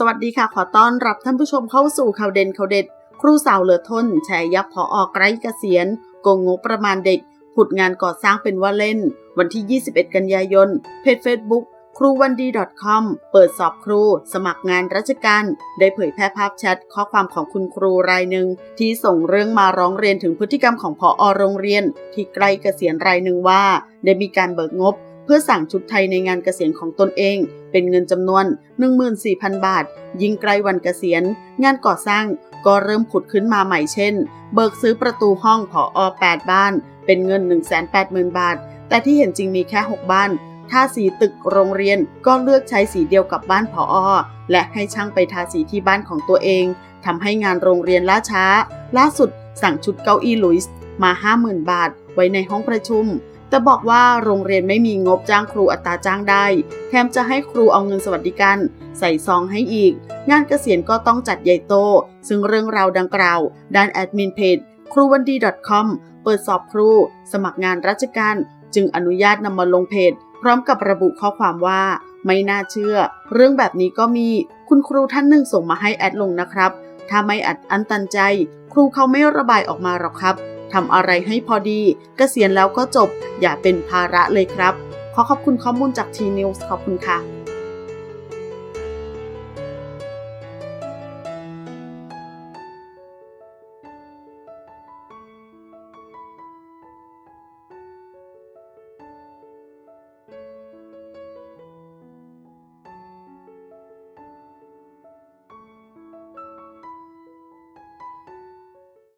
สวัสดีค่ะ ขอต้อนรับท่านผู้ชมเข้าสู่ข่าวเด่นข่าวเด็ด ครูสาวเหลือทนแชร์ยับพออไกรเกษียณโกงงบประมาณเด็ก ผุดงานก่อสร้างเป็นว่าเล่น วันที่ 21 กันยายน เพจ Facebook ครูวันดี .com เปิดสอบครู สมัครงานราชการ ได้เผยแพร่ภาพแชทข้อความของคุณครูรายหนึ่ง ที่ส่งเรื่องมาร้องเรียนถึงพฤติกรรมของพออโรงเรียน ที่ใกล้เกษียณรายหนึ่งว่า ได้มีการเบิกงบ พื่อสั่งชุดไทยในงานเกษียณของตนเอง เป็นเงินจำนวน 14,000 บาท ยิ่งใกล้วันเกษียณ งานก่อสร้างก็เริ่มผุดขึ้นมาใหม่เช่น เบิกซื้อประตูห้องผออ8 บ้าน เป็นเงิน 180,000 บาท แต่ที่เห็นจริงมีแค่ 6 บ้าน ถ้าสีตึกโรงเรียนก็เลือกใช้สีเดียวกับบ้านผออและให้ช่างไปทาสีที่บ้านของตัวเองทำให้งานโรงเรียนล่าช้า ล่าสุดสั่งชุดเก้าอี้ลุยส์มา 50,000 บาท ไว้ในห้องประชุม แต่บอกว่าโรงเรียนไม่มีงบจ้างครูอัตราจ้างได้ แถมจะให้ครูเอาเงินสวัสดิการ ใส่ซองให้อีก งานเกษียณก็ต้องจัดใหญ่โต ซึ่งเรื่องราวดังกล่าว ด้านแอดมินเพจครูวันดี .com เปิดสอบครู สมัครงานราชการ จึงอนุญาตนำมาลงเพจ พร้อมกับระบุข้อความว่า ไม่น่าเชื่อ เรื่องแบบนี้ก็มี คุณครูท่านหนึ่งส่งมาให้แอดลงนะครับ ถ้าไม่อัดอันตันใจ ครูเขาไม่ระบายออกมาหรอกครับ ทำอะไรให้พอดีกเกษียณแล้วก็จบ อย่าเป็นภาระเลยครับ ขอขอบคุณข้อมูลจากทีนิวส์ขอบคุณค่ะ